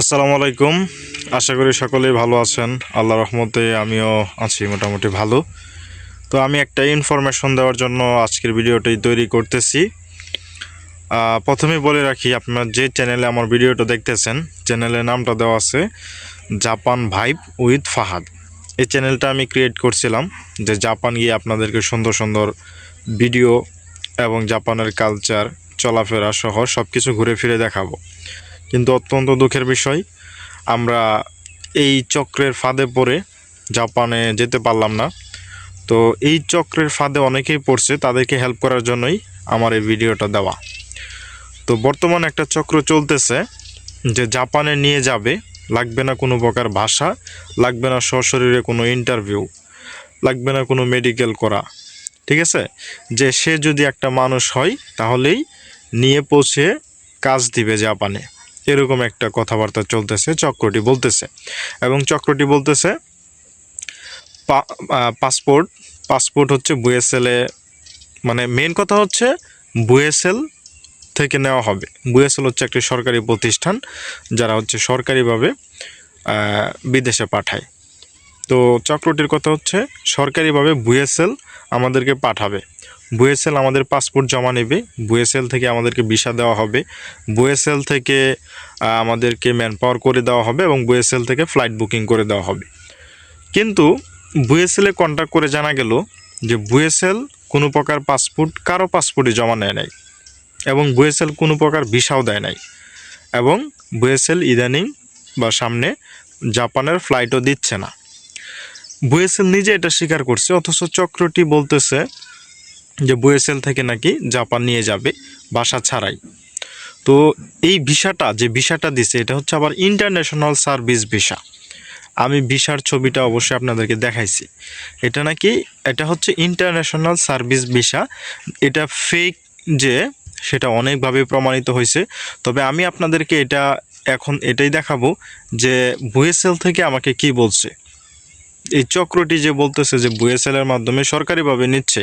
আসসালামু আলাইকুম। আশা করি সকলেই ভালো আছেন। আল্লাহ রহমতে আমিও আছি, মোটামুটি ভালো। তো আমি একটা ইনফরমেশন দেওয়ার জন্য আজকের ভিডিওটি তৈরি করতেছি। প্রথমে বলে রাখি, আপনার যে চ্যানেলে আমার ভিডিওটা দেখতেছেন চ্যানেলের নামটা দেওয়া আছে জাপান ভাইব উইথ ফাহাদ। এই চ্যানেলটা আমি ক্রিয়েট করছিলাম যে জাপান গিয়ে আপনাদেরকে সুন্দর সুন্দর ভিডিও এবং জাপানের কালচার চলাফেরা সহ সব কিছু ঘুরে ফিরে দেখাবো। কিন্তু অত্যন্ত দুঃখের বিষয়, আমরা এই চক্রের ফাঁদে পড়ে জাপানে যেতে পারলাম না। তো এই চক্রের ফাঁদে অনেকেই পড়ছে, তাদেরকে হেল্প করার জন্যই আমার এই ভিডিওটা দেওয়া। তো বর্তমান একটা চক্র চলতেছে যে জাপানে নিয়ে যাবে, লাগবে না কোনো প্রকার ভাষা, লাগবে না সশরীরে কোনো ইন্টারভিউ লাগবে না কোনো মেডিকেল করা, ঠিক আছে? যে সে যদি একটা মানুষ হয়, তাহলেই নিয়ে পৌঁছে কাজ দিবে জাপানে। এরকম একটা কথাবার্তা চলতেছে, চক্রটি বলতেছে। এবং চক্রটি বলতেছে পাসপোর্ট পাসপোর্ট হচ্ছে বুয়েসেলে মানে মেন কথা হচ্ছে বুয়েসেল থেকে নেওয়া হবে। বুয়েসেল হচ্ছে একটি সরকারি প্রতিষ্ঠান যারা হচ্ছে সরকারিভাবে বিদেশে পাঠায়। তো চক্রটির কথা হচ্ছে, সরকারিভাবে বুয়েসেল আমাদেরকে পাঠাবে। বুয়েসেল আমাদের পাসপোর্ট জমা নেবে। বুয়েসেল থেকে আমাদেরকে ভিসা দেওয়া হবে। বুয়েসেল থেকে আমাদেরকে ম্যান পাওয়ার করে দেওয়া হবে এবং বুয়েসেল থেকে ফ্লাইট বুকিং করে দেওয়া হবে। কিন্তু বুয়েসেলে কন্ট্যাক্ট করে জানা গেল যে বুয়েসেল কোনো প্রকার পাসপোর্ট কারও পাসপোর্টে জমা নেয় নাই এবং বুয়েসেল কোনো প্রকার ভিসাও দেয় নাই এবং বুয়েসেল ইদানিং বা সামনে জাপানের ফ্লাইটও দিচ্ছে না। বুয়েসেল নিজে এটা স্বীকার করছে, অথচ চক্রটি বলতেছে যে বুয়েসেল থেকে নাকি জাপান নিয়ে যাবে বাসা ছাড়াই। তো এই ভিসাটা, যে ভিসাটা দিছে, এটা হচ্ছে আবার ইন্টারন্যাশনাল সার্ভিস ভিসা আমি ভিসার ছবিটা অবশ্যই আপনাদেরকে দেখাইছি। এটা নাকি, এটা হচ্ছে ইন্টারন্যাশনাল সার্ভিস ভিসা এটা ফেক যে, সেটা অনেকভাবে প্রমাণিত হয়েছে। তবে আমি আপনাদেরকে এটা এখন এটাই দেখাবো যে বুয়েসেল থেকে আমাকে কি বলছে। এই চক্রটি যে বলতেছে যে বুয়েসেলের মাধ্যমে সরকারিভাবে নিচ্ছে,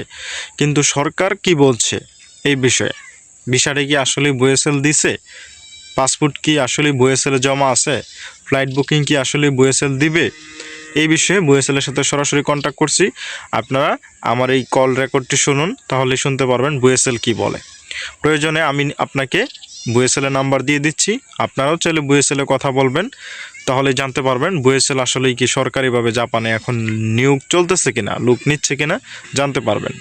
কিন্তু সরকার কি বলছে এই বিষয়ে? বিষয়টা কি আসলে বুয়েসেল দিছে? পাসপোর্ট কি আসলে বুয়েসেলে জমা আছে? ফ্লাইট বুকিং কি আসলে বুয়েসেল দিবে? এই বিষয়ে বুয়েসেলের সাথে সরাসরি কন্ট্যাক্ট করছি। আপনারা আমার এই কল রেকর্ডটি শুনুন, তাহলে শুনতে পারবেন বুয়েসেল কি বলে। প্রয়োজনে আমি আপনাকে বুয়েসেলের নাম্বার দিয়ে দিচ্ছি। আপনারাও চাইলে বুয়েসেলে কথা বলবেন তাহলে জানতে পারবেন বুয়েসেল আসলেই কি সরকারিভাবে জাপানে এখন নিয়োগ চলতেছে কিনা লোক নিচ্ছে কিনা জানতে পারবেন।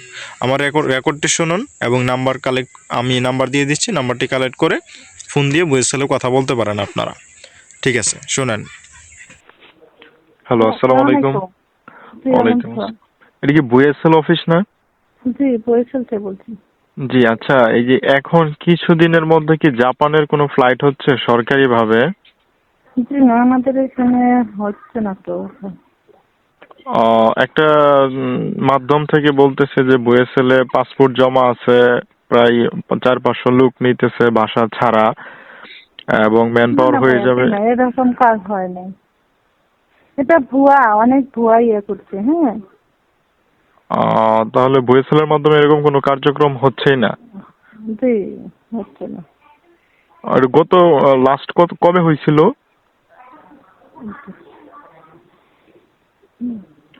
আমার রেকর্ড রেকর্ডটি শুনুন এবং নাম্বার কালেক্ট আমি নাম্বার দিয়ে দিচ্ছি নাম্বারটি কালেক্ট করে ফোন দিয়ে বুয়েসেলে কথা বলতে পারেন আপনারা। ঠিক আছে শুনেন। হ্যালো আসসালামু আলাইকুম। ওয়ালাইকুম আসসালাম। এটা কি বুয়েসেল অফিস না? জি বরিশাল থেকে বলছি। জি আচ্ছা এই যে এখন কিছুদিনের মধ্যে কি জাপানের কোনো ফ্লাইট হচ্ছে সরকারিভাবে? জি না আমাদের এখানে হচ্ছে না তো। একটা মাধ্যম থেকে বলতেছে যে বুয়েসেলে পাসপোর্ট জমা আছে প্রায় চার পাঁচশো লোক নিতেছে বাসা ছাড়া এবং ম্যান পাওয়ার হয়ে যাবে। এরকম কাজ হয় নাই। এটা ভুয়া অনেক ভুয়া ইয়ে করছে হ্যাঁ। তাহলে বুয়েসেলের মাধ্যমে এরকম কোনো কার্যক্রম হচ্ছেই না? জি হচ্ছে না। আর গত লাস্ট কত কবে হয়েছিল?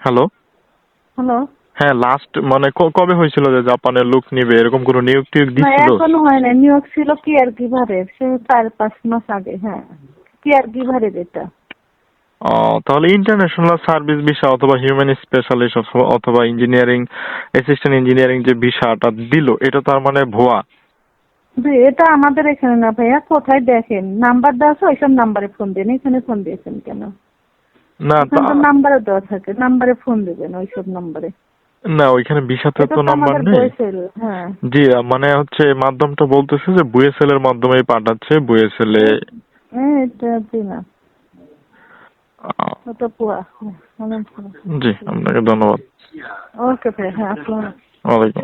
হ্যালো হ্যালো হ্যাঁ লাস্ট মানে কবে হয়েছিল যে জাপানের লোক নিবে? এরকম কোনো নিয়োগ টিয়োগ দিছিল? এখনও হয় না নিয়োগ ছিল কি আর কি ভাবে? সে চার পাঁচ মাস আগে হ্যাঁ। কি আর কি ভাবে এটা তাহলে ইন্টারন্যাশনাল সার্ভিস ভিসা অথবা হিউম্যান স্পেশালিস্ট অথবা ইঞ্জিনিয়ারিং অ্যাসিস্ট্যান্ট ইঞ্জিনিয়ারিং যে ভিসাটা দিল এটা তার মানে ভুয়া? এটা আমাদের এখানে না ভাইয়া কোথায় দেখেন? নাম্বার দেওয়া আছে ওইসব নাম্বারে ফোন দেন। এখানে ফোন দিয়েছেন কেন? না নাম্বারে দেওয়া থাকে। নাম্বারে ফোন দেবেন ওইসব নাম্বারে না ওইখানে ভিসাতে তো নাম্বার নেই। হ্যাঁ। জি মানে হচ্ছে মাধ্যমটা বলতেছে যে বুয়েসেল এর মাধ্যমেই পাঠাচ্ছে বুয়েসেলে হ্যাঁ এটা না জি আপনাকে ধন্যবাদ। ওকে ভাই হ্যাঁ আসসালাম আসসালাম। আলাইকুম